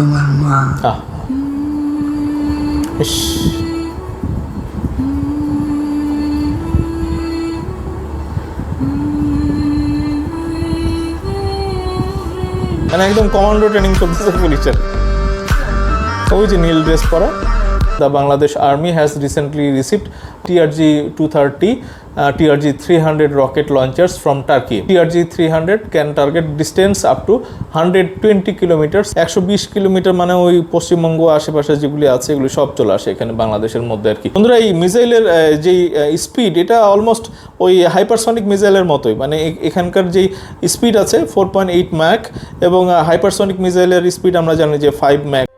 তোমার মা। মানে একদম কমান্ডো ট্রেনিং চলতেছে পুলিশের। ওই যে নীল ড্রেস পরা the Bangladesh army has recently received two thirty TRG three hundred rocket launchers from Turkey TRG three hundred can target distance up to hundred twenty kilometer মানে ওই পশ্চিমবঙ্গ আশেপাশে যেগুলি আছে, এগুলি সব চলে আসে এখানে বাংলাদেশের মধ্যে আর কি। বন্ধুরা, এই মিসাইলের যেই স্পিড এটা অলমোস্ট ওই হাইপারসনিক মিসাইলের মতোই। মানে এখানকার যেই স্পিড আছে ফোর পয়েন্ট এইট ম্যাক এবং হাইপারসনিক মিসাইলের স্পিড আমরা জানি যে ফাইভ ম্যাক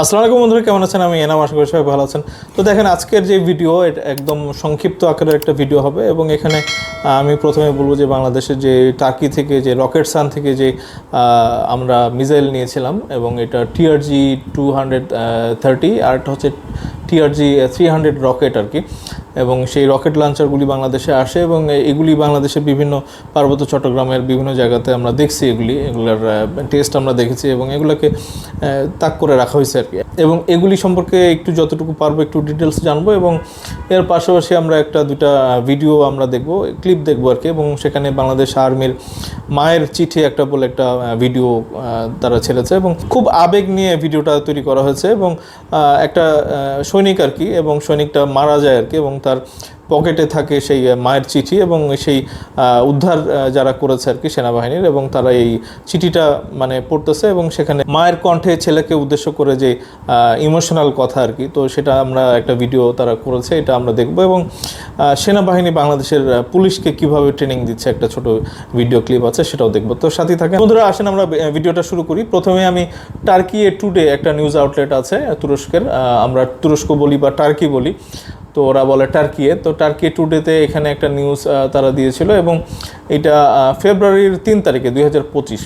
আসসালামু আলাইকুম বন্ধুরা, কেমন আছেন? আমি এনাম, আশা করি সবাই ভালো আছেন। তো দেখেন, আজকের যে ভিডিও, এটা একদম সংক্ষিপ্ত আকারের একটা ভিডিও হবে এবং এখানে আমি প্রথমে বলব যে বাংলাদেশের যে টার্কি থেকে, যে রকেট সান থেকে যে আমরা মিসাইল নিয়েছিলাম এবং এটা টিআরজি টু হান্ড্রেড থার্টি, আর হচ্ছে টিআরজি থ্রি হান্ড্রেড রকেট আর কি। এবং সেই রকেট লঞ্চারগুলি বাংলাদেশে আসে এবং এগুলি বাংলাদেশের বিভিন্ন পার্বত্য চট্টগ্রামের বিভিন্ন জায়গাতে আমরা দেখছি এগুলি। এগুলোর টেস্ট আমরা দেখেছি এবং এগুলোকে তাক করে রাখা হয়েছে আর কি। এবং এগুলি সম্পর্কে একটু যতটুকু পারব একটু ডিটেলস জানব এবং এর পাশাপাশি আমরা একটা দুটা ভিডিও আমরা দেখব ক্লিপ দেখব আর কি এবং সেখানে বাংলাদেশ আর্মির মায়ের চিঠি একটা বলে একটা ভিডিও তারা ছেড়েছে এবং খুব আবেগ নিয়ে ভিডিওটা তৈরি করা হয়েছে এবং একটা সৈনিক আর কি এবং সৈনিকটা মারা যায় আর কি এবং তার পকেটে থাকে সেই মায়ের চিঠি এবং সেই উদ্ধার যারা করেছে আর কি সেনাবাহিনীর এবং তারা এই চিঠিটা মানে পড়তেছে এবং সেখানে মায়ের কণ্ঠে ছেলেকে উদ্দেশ্য করে যে ইমোশনাল কথা আর কি, তো সেটা আমরা একটা ভিডিও তারা করেছে, এটা আমরা দেখব এবং সেনাবাহিনী বাংলাদেশের পুলিশকে কীভাবে ট্রেনিং দিচ্ছে একটা ছোট ভিডিও ক্লিপ আছে সেটাও দেখব। তো সাথে থাকে বন্ধুরা, আসেন আমরা ভিডিওটা শুরু করি। প্রথমে আমি টার্কি এ টুডে একটা নিউজ আউটলেট আছে, তুরস্কের আমরা তুরস্ক বলি বা টার্কি বলি। তো ওরা বলে টার্কিয়ে তো টার্কি টুডেতে এখানে একটা নিউজ তারা দিয়েছিল এবং এটা ফেব্রুয়ারির তিন তারিখে, দুই হাজার পঁচিশ।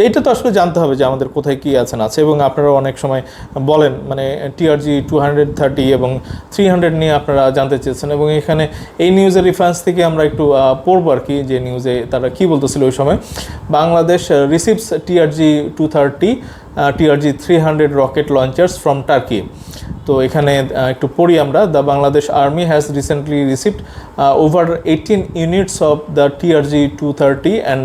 তো এটা তো আসলে জানতে হবে যে আমাদের কোথায় কী আছে না আছে, এবং আপনারা অনেক সময় বলেন মানে টিআরজি টু হান্ড্রেড থার্টি এবং থ্রি হান্ড্রেড নিয়ে আপনারা জানতে চেয়েছেন, এবং এখানে এই নিউজের রেফারেন্স থেকে আমরা একটু পড়ব আর কি, যে নিউজে তারা কী বলতেছিল ওই সময়। Bangladesh receives TRG two thirty TRG three hundred rocket launchers from Turkey তো এখানে একটু পড়ি আমরা the Bangladesh army has recently received over eighteen units of the TRG two thirty and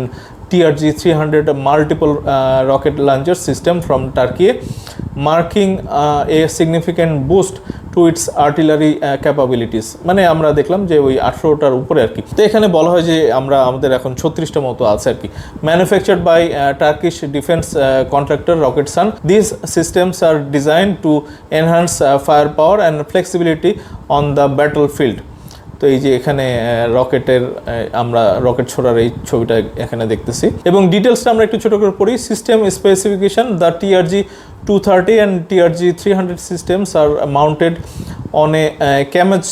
TRG 300 multiple uh, rocket launcher system from Turkey, marking uh, a significant boost its artillery uh, capabilities. মানে আমরা দেখলাম যে ওই আঠেরোটার উপরে আর কি। তো এখানে বলা হয় যে আমরা আমাদের এখন ছত্রিশটা মতো আছে আর কি। Manufactured by Turkish defence contractor Roketsan this systems are design to enhance fire power and flexibility on the battle field তো এই যে এখানে রকেটের আমরা রকেট ছোড়ার এই ছবিটা এখানে দেখতেছি এবং ডিটেলসটা আমরা একটু ছোটো করে পড়ি system specification the TRG two thirty and TRG three hundred systems are mounted on a Kamaz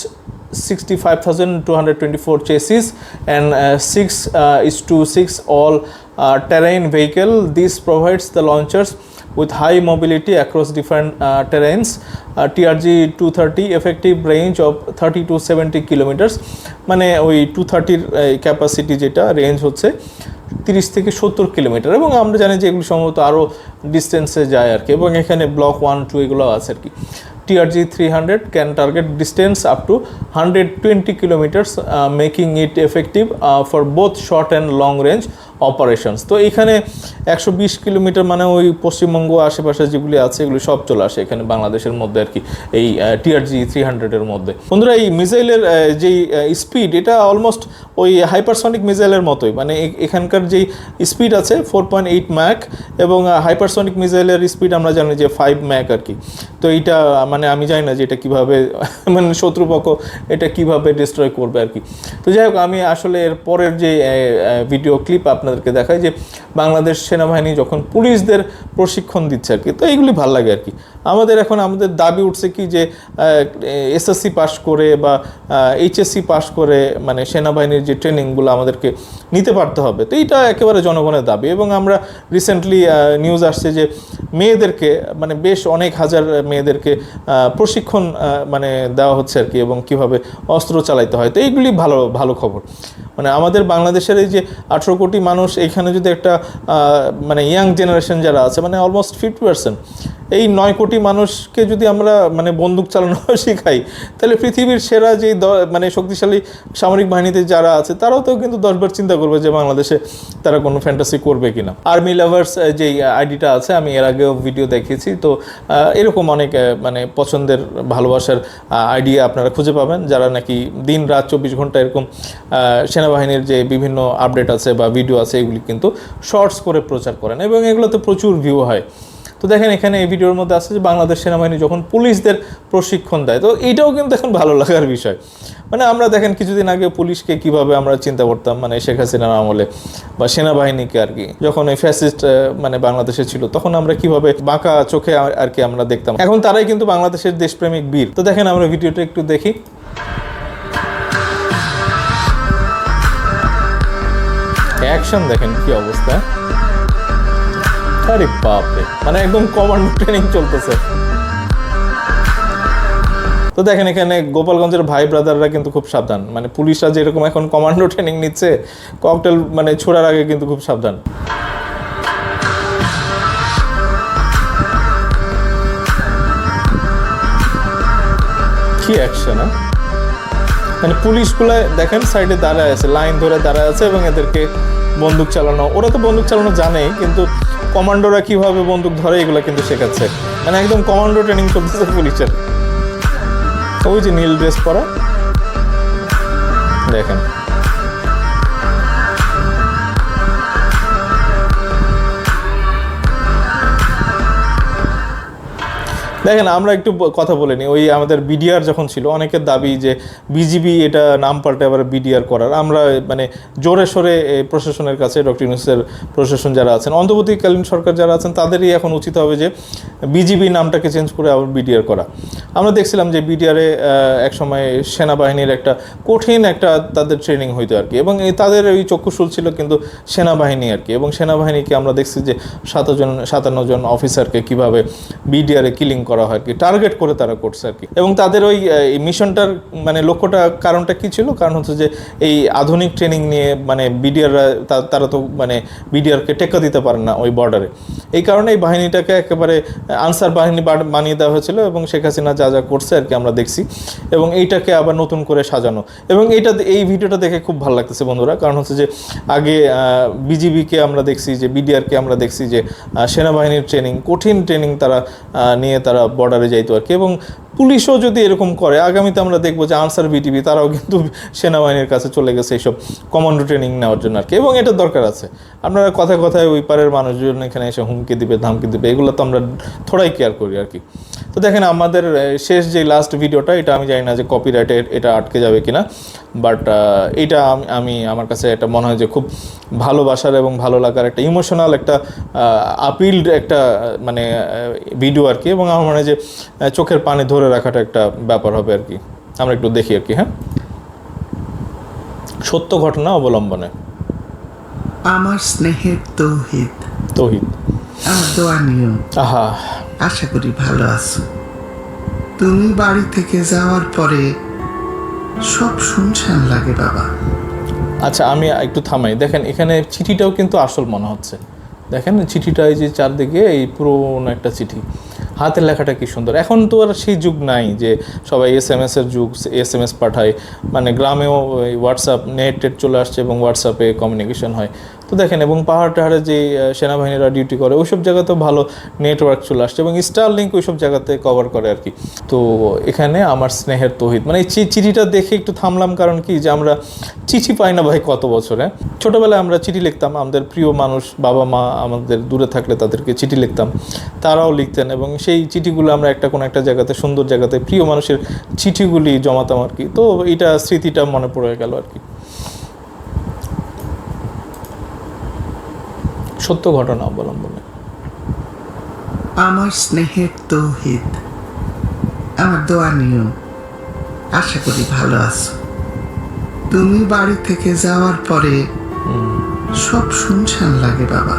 65,224 chassis and uh, 6 uh, is to 6 all uh, terrain vehicle. This provides the launchers with high mobility across different uh, terrains. Uh, TRG 230 effective range of 30 to 70 kilometers মানে ওই two থার্টির capacity যেটা range হচ্ছে তিরিশ থেকে সত্তর kilometre এবং আমরা জানি যে এগুলো সম্ভবত আরও ডিস্টেন্সে যায় আর কি এবং এখানে ব্লক ওয়ান টু এগুলো আছে আর কি TRG 300 can target distance up to 120 kilometers, uh, making it effective uh, for both short and long range operations. তো এখানে একশো বিশ কিলোমিটার মানে ওই পশ্চিমবঙ্গ আশেপাশে যেগুলি আছে, এগুলি সব চলে আসে এখানে বাংলাদেশের মধ্যে আর কি, এই টিআরজি থ্রি হান্ড্রেডের মধ্যে। বন্ধুরা, এই মিসাইলের যেই স্পিড এটা অলমোস্ট ওই হাইপারসনিক মিসাইলের মতোই। মানে এখানকার যেই স্পিড আছে ফোর পয়েন্ট এইট ম্যাক এবং হাইপারসনিক মিসাইলের স্পিড আমরা জানি যে ফাইভ ম্যাক আর কি। তো এইটা মানে আমি জানি না যে এটা কীভাবে মানে শত্রুপক্ষ এটা কীভাবে ডিস্ট্রয় করবে আর কি। তো যাই হোক, আমি আসলে এর পরের যে ভিডিও ক্লিপ আপনার আপনাদেরকে দেখাই যে বাংলাদেশ সেনাবাহিনী যখন পুলিশদের প্রশিক্ষণ দিচ্ছে আর কি, তো এইগুলি ভালো লাগে আর কি। আমাদের এখন আমাদের দাবি উঠছে কি যে এসএসসি পাশ করে বা এইচএসসি পাশ করে মানে সেনাবাহিনীর যে ট্রেনিংগুলো আমাদেরকে নিতে পারতে হবে। তো এইটা একেবারে জনগণের দাবি এবং আমরা রিসেন্টলি নিউজ আসছে যে মেয়েদেরকে মানে বেশ অনেক হাজার মেয়েদেরকে প্রশিক্ষণ মানে দেওয়া হচ্ছে আর কি এবং কীভাবে অস্ত্র চালাইতে হয়। তো এইগুলি ভালো ভালো খবর। মানে আমাদের বাংলাদেশের এই যে আঠেরো কোটি মানুষ এখানে যদি একটা মানে ইয়াং জেনারেশন যারা আছে মানে অলমোস্ট ফিফটি পার্সেন্ট এই নয় কোটি মানুষকে যদি আমরা মানে বন্দুক চালানো শেখাই, তাহলে পৃথিবীর সেরা যে মানে শক্তিশালী সামরিক বাহিনীতে যারা আছে, তারাও তো কিন্তু দশবার চিন্তা করবে যে বাংলাদেশে তারা কোনো ফ্যান্টাসি করবে কিনা। আর্মি লাভার্স যে আইডিটা আছে, আমি এর আগেও ভিডিও দেখিয়েছি তো এরকম অনেক মানে পছন্দের, ভালোবাসার আইডিয়া আপনারা খুঁজে পাবেন, যারা নাকি দিন রাত চব্বিশ ঘণ্টা এরকম সেনাবাহিনীর যে বিভিন্ন আপডেট আছে বা ভিডিও আছে, এগুলি কিন্তু শর্টস করে প্রচার করেন এবং এগুলোতে প্রচুর ভিউ হয়। তো দেখেন এখানে এই ভিডিওর মধ্যে আছে যে বাংলাদেশ সেনাবাহিনী যখন পুলিশদের প্রশিক্ষণ দেয়, তো এইটাও কিন্তু এখন ভালো লাগার বিষয়। মানে আমরা দেখেন কিছুদিন আগে পুলিশকে কীভাবে আমরা চিন্তা করতাম মানে শেখ হাসিনার আমলে বা সেনাবাহিনীকে আর কি। যখন এই ফ্যাসিস্ট মানে বাংলাদেশে ছিল, তখন আমরা কীভাবে বাঁকা চোখে আর- কি আমরা দেখতাম। এখন তারাই কিন্তু বাংলাদেশের দেশপ্রেমিক বীর। তো দেখেন আমরা ভিডিওটা একটু দেখি। অ্যাকশন দেখেন কি অবস্থা। আরে বাপরে মানে একদম কমান্ডো ট্রেনিং চলতেছে। তো দেখেন এখানে গোপালগঞ্জের ভাই ব্রাদাররা কিন্তু খুব সাবধান। মানে পুলিশরা যেরকম এখন কমান্ডো ট্রেনিং নিচ্ছে ককটেল মানে ছোড়ার আগে কিন্তু খুব সাবধান। কি অ্যাকশন মানে পুলিশগুলো দেখেন সাইডে দাঁড়ায় আছে লাইন ধরে দাঁড়ায় আছে এবং এদেরকে বন্দুক চালানো, ওরা তো বন্দুক চালানো জানে, কিন্তু কমান্ডোরা কীভাবে বন্দুক ধরে এগুলো কিন্তু শেখাচ্ছে। মানে একদম কমান্ডো ট্রেনিং চলতেছে পুলিশের। ওই যে নীল ড্রেস পরা। দেখেন। দেখেন, আমরা একটু কথা বলে নিই। ওই আমাদের বিডিআর যখন ছিল, অনেকের দাবি যে বিজিবি এটা নাম পাল্টে আবার বিডিআর করার। আমরা মানে জোরে সোরে প্রশাসনের কাছে, ডক্টর ইউনুসের প্রশাসন যারা আছেন, অন্তর্বর্তীকালীন সরকার যারা আছেন, তাদেরই এখন উচিত হবে যে বিজিবি নামটাকে চেঞ্জ করে আবার বিডিআর করা। আমরা দেখছিলাম যে বিডিআরে এক সময় সেনাবাহিনীর একটা কঠিন একটা তাদের ট্রেনিং হইতো আর কি, এবং তাদের ওই চক্ষুশুল ছিল কিন্তু সেনাবাহিনী আর কি, এবং সেনাবাহিনীকে আমরা দেখছি যে সাতজন, সাতান্ন জন অফিসারকে কীভাবে বিডিআরে কিলিং করা হয় আর কি টার্গেট করে তারা করছে আর কি। এবং তাদের ওই মিশনটার মানে লক্ষ্যটা, কারণটা কি ছিল? কারণ হচ্ছে যে এই আধুনিক ট্রেনিং নিয়ে মানে বিডিআররা তারা তো মানে বিডিআরকে টেক্কা দিতে পারে না ওই বর্ডারে এই কারণে এই বাহিনীটাকে একেবারে আনসার বাহিনী বান- বানিয়ে দেওয়া হয়েছিল এবং শেখ হাসিনা যা যা করছে আর কি আমরা দেখছি। এবং এইটাকে আবার নতুন করে সাজানো। এবং এইটা, এই ভিডিওটা দেখে খুব ভালো লাগতেছে বন্ধুরা। কারণ হচ্ছে যে আগে বিজিবিকে আমরা দেখছি, যে বিডিআরকে আমরা দেখছি যে সেনাবাহিনীর ট্রেনিং কঠিন ট্রেনিং তারা নিয়ে তারা বর্ডারে যাইতো আর কি। এবং পুলিশও যদি এরকম করে, আগামীতে আমরা দেখব যে আনসার বিটিভি, তারাও কিন্তু সেনাবাহিনীর কাছে চলে গেছে এইসব কমান্ডো ট্রেনিং নেওয়ার জন্য আর কি। এবং এটা দরকার আছে। আপনারা কথায় কথায় ওই পারের মানুষজন এখানে এসে হুমকি দিবে, ধামকি দিবে, এগুলো তো আমরা থোড়াই কেয়ার করি আর কি। তো দেখেন, আমাদের শেষ যে লাস্ট ভিডিওটা এটা আমি জানি না যে কপিরাইটে এটা আটকে যাবে কি না বাট এটা আমি- আমি, আমার কাছে এটা মনে হয় যে খুব ভালোবাসার এবং ভালো লাগার একটা ইমোশনাল একটা আপিল্ড একটা মানে ভিডিও আর কি। এবং আমার মনে হয় যে চোখের পানি ধরে রাখাটা একটা ব্যাপার হবে আর কি। আমরা একটু দেখি আর কি হ্যাঁ? সত্য ঘটনা অবলম্বনে। আমার স্নেহের তৌহিদ। তহিদ। আমার দোয়া নিও। আহা। আশা করি ভালো আছো। তুমি বাড়ি থেকে যাওয়ার পরে সব শুনশান লাগে বাবা। আচ্ছা আমি একটু থামাই। দেখেন এখানে চিঠিটাও কিন্তু আসল মনে হচ্ছে। দেখেন চিঠিটা এই যে চারদিকে এই পুরোনো একটা চিঠি। হাতের লেখাটা কি সুন্দর? এখন তো আর সেই যুগ নাই যে সবাই এস এম এসের যুগ এস এম এস পাঠায়। মানে গ্রামেও হোয়াটসঅ্যাপ নেট টেট চলে আসছে এবং হোয়াটসঅ্যাপে কমিউনিকেশন হয়। তো দেখেন, এবং পাহাড় টাহাড়ে যে সেনাবাহিনীরা ডিউটি করে, ওইসব জায়গাতেও ভালো নেটওয়ার্ক চলে আসছে এবং স্টার লিঙ্ক ওইসব জায়গাতে কভার করে আর কি। তো এখানে আমার স্নেহের তহিদ। মানে এই চিঠিটা দেখে একটু থামলাম, কারণ কি যে আমরা চিঠি পাই না ভাই কত বছরে। ছোটোবেলায় আমরা চিঠি লিখতাম, আমাদের প্রিয় মানুষ, বাবা, মা আমাদের দূরে থাকলে তাদেরকে চিঠি লিখতাম, তারাও লিখতেন এবং সেই চিঠিগুলো আমরা একটা কোনো একটা জায়গাতে, সুন্দর জায়গাতে প্রিয় মানুষের চিঠিগুলি জমাতাম আর কি। তো এটা স্মৃতিটা মনে পড়ে গেল আর কি। সত্য ঘটনা অবলম্বনে। আমার স্নেহের তৌহিদ আমার দোয়া নিও। আশা করি ভালো আছো। তুমি বাড়ি থেকে যাওয়ার পরে সব শুনশান লাগে বাবা।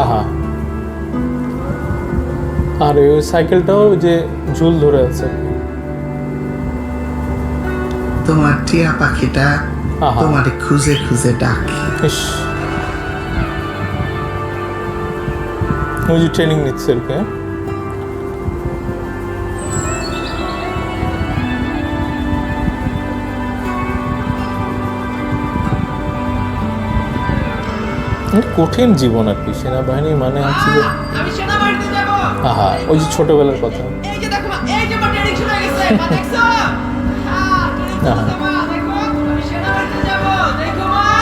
আহা। আর ওই সাইকেলটাও যে ঝুল ধরে আছে। তোমার টিয়া পাখিটা। তোমারে খুঁজে খুঁজে ডাকে। ওই যে ট্রেনিং নিচ্ছে আর কি? কঠিন জীবন আর কি সেনাবাহিনী মানে হচ্ছে যে আহা ওই যে ছোটবেলার কথা।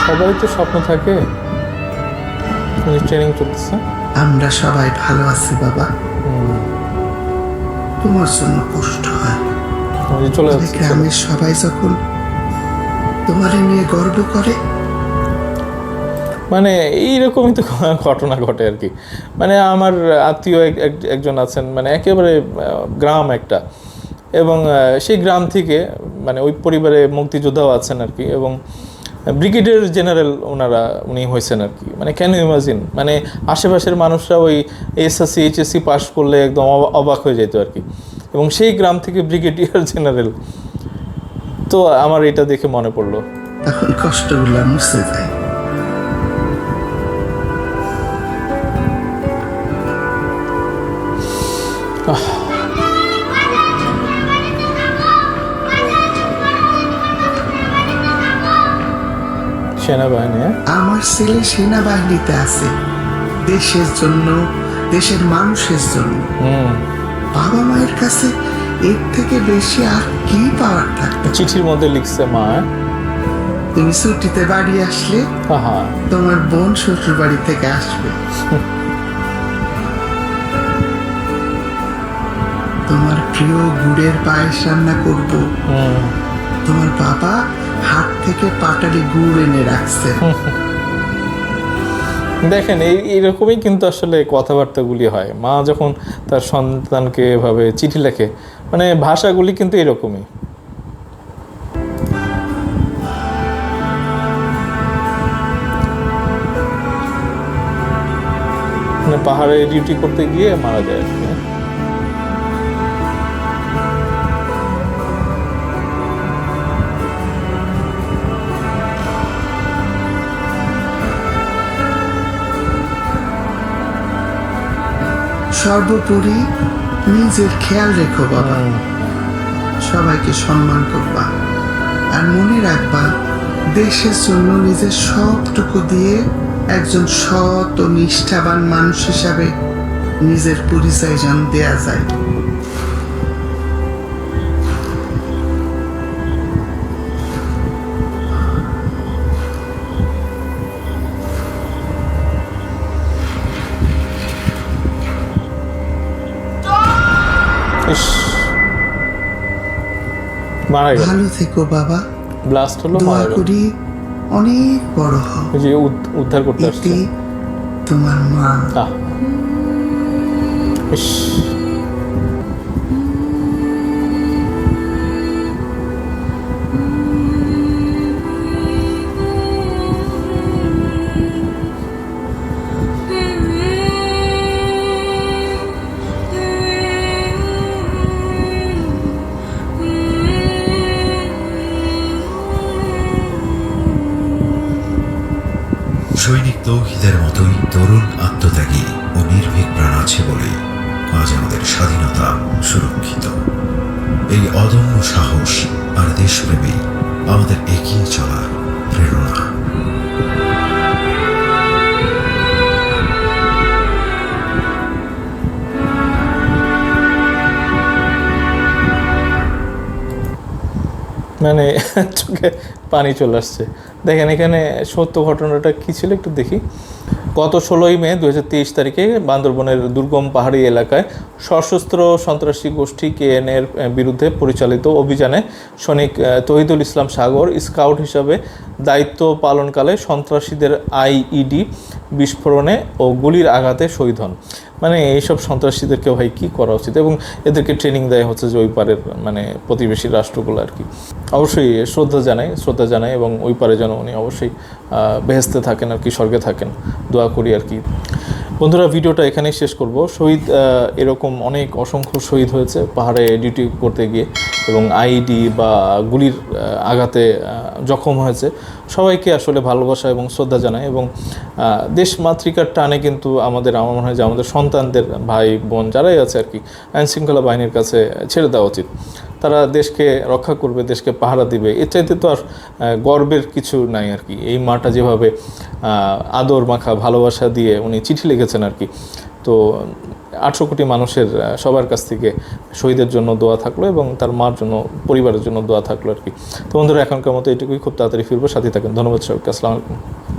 সবারই তো স্বপ্ন থাকে। ট্রেনিং চলতেছে। আমরা সবাই ভালো আছি বাবা। তোমার জন্য কষ্ট হয়। গ্রামের সবাই যখন তোমারে নিয়ে গর্ব করে মানে এইরকমই তো ঘটনা ঘটে আর কি। মানে আমার আত্মীয় এক- এক- একজন আছেন মানে একেবারে গ্রাম একটা। এবং সেই গ্রাম থেকে মানে ওই পরিবারে মুক্তিযোদ্ধাও আছেন আর কি। এবং ব্রিগেডিয়ার জেনারেল ওনারা উনি হয়েছেন আর কি। মানে কেন ইমাজিন মানে আশেপাশের মানুষরা ওই এসএসসি এইচএসসি পাস করলে একদম অবা- অবাক হয়ে যেত আর কি। এবং সেই গ্রাম থেকে ব্রিগেডিয়ার জেনারেল। তো আমার এটা দেখে মনে পড়ল। তখন কষ্টগুলো মুছে যায় সেনাবাহিনী হ্যাঁ? আমার ছেলে সেনাবাহিনীতে আছে। দেশের জন্য দেশের মানুষের জন্য। বাবা মায়ের কাছে এর থেকে বেশি আর কি পাওয়ার থাকবে? চিঠির মধ্যে লিখছে মা তুমি ছুটিতে বাড়ি আসলে তোমার বোন শ্বশুর বাড়ি থেকে আসবে। তোমার প্রিয় গুড়ের পায়েস রান্না করব। তোমার বাবা হাট থেকে পাটালি গুড় এনে রাখছে। দেখেন, এই এরকমই কিন্তু আসলে কথাবার্তাগুলি হয়। মা যখন তার সন্তানকে এভাবে চিঠি লেখে মানে ভাষাগুলি কিন্তু এরকমই। মানে পাহাড়ে ডিউটি করতে গিয়ে মারা যায় আর কি। সর্বোপরি নিজের খেয়াল রেখো, বাবা। সবাইকে সম্মান করবা আর মনে রাখবা, দেশের জন্য নিজের সবটুকু দিয়ে একজন সৎ ও নিষ্ঠাবান মানুষ হিসাবে নিজের পরিচয় যেন দেয়া যায়। ইস মারা গেল। ভালো থেকো বাবা। ব্লাস্ট হলো মারা গেল। করি অনেক বড় হও। যে উদ্ধার করতে আসছে। তোমার মা। ইস সৈনিক তৌহিদের মতোই তরুণ আত্মত্যাগী ও নির্ভীক প্রাণ আছে বলে আজ আমাদের স্বাধীনতা সুরক্ষিত। এই অদম্য সাহস আর দেশপ্রেমী আমাদের এগিয়ে চলার প্রেরণা। মানে চোখে পানি চলে আসছে। দেখেন, এখানে সত্য ঘটনাটা কী ছিল একটু দেখি। গত ষোলোই মে দু হাজার তেইশ তারিখে বান্দরবনের দুর্গম পাহাড়ি এলাকায় সশস্ত্র সন্ত্রাসী গোষ্ঠী কেএনএর বিরুদ্ধে পরিচালিত অভিযানে সৈনিক তহিদুল ইসলাম সাগর স্কাউট হিসাবে দায়িত্ব পালনকালে সন্ত্রাসীদের আইইডি বিস্ফোরণে ও গুলির আঘাতে শহীদ হন। মানে এইসব সন্ত্রাসীদেরকে ভাই কী করা উচিত? এবং এদেরকে ট্রেনিং দেয় হচ্ছে যে ওই পারের মানে প্রতিবেশী রাষ্ট্রগুলো আর কি। অবশ্যই শ্রদ্ধা জানাই শ্রদ্ধা জানাই এবং ওই পারে যেন উনি অবশ্যই বেহেস্তে থাকেন আর কি, স্বর্গে থাকেন। দোয়া করি আর কি। বন্ধুরা, ভিডিওটা এখানেই শেষ করব। শহীদ এরকম অনেক অসংখ্য শহীদ হয়েছে পাহাড়ে ডিউটি করতে গিয়ে এবং আইডি বা গুলির আঘাতে জখম হয়েছে। সবাইকে আসলে ভালোবাসা এবং শ্রদ্ধা জানাই এবং দেশ মাতৃকার টানে কিন্তু আমাদের, আমার মনে হয় যে আমাদের সন্তানদের ভাই বোন যারাই আছে আর কি, আইন শৃঙ্খলা বাহিনীর কাছে ছেড়ে দেওয়া উচিত। তারা দেশকে রক্ষা করবে, দেশকে পাহারা দিবে। এর চাইতে তো আর গর্বের কিছু নাই আর কি। এই মাটা যেভাবে আদর মাখা, ভালোবাসা দিয়ে উনি চিঠি লিখেছেন আর কি। তো আটশো কোটি মানুষের সবার কাছ থেকে শহীদের জন্য দোয়া থাকল এবং তার মার জন্য, পরিবারের জন্য দোয়া থাকল আর কি। তো বন্ধুরা, এখনকার মতো এটুকুই। খুব তাড়াতাড়ি ফিরবো সাথে থাকেন। ধন্যবাদ সবাইকে। আসসালামু আলাইকুম।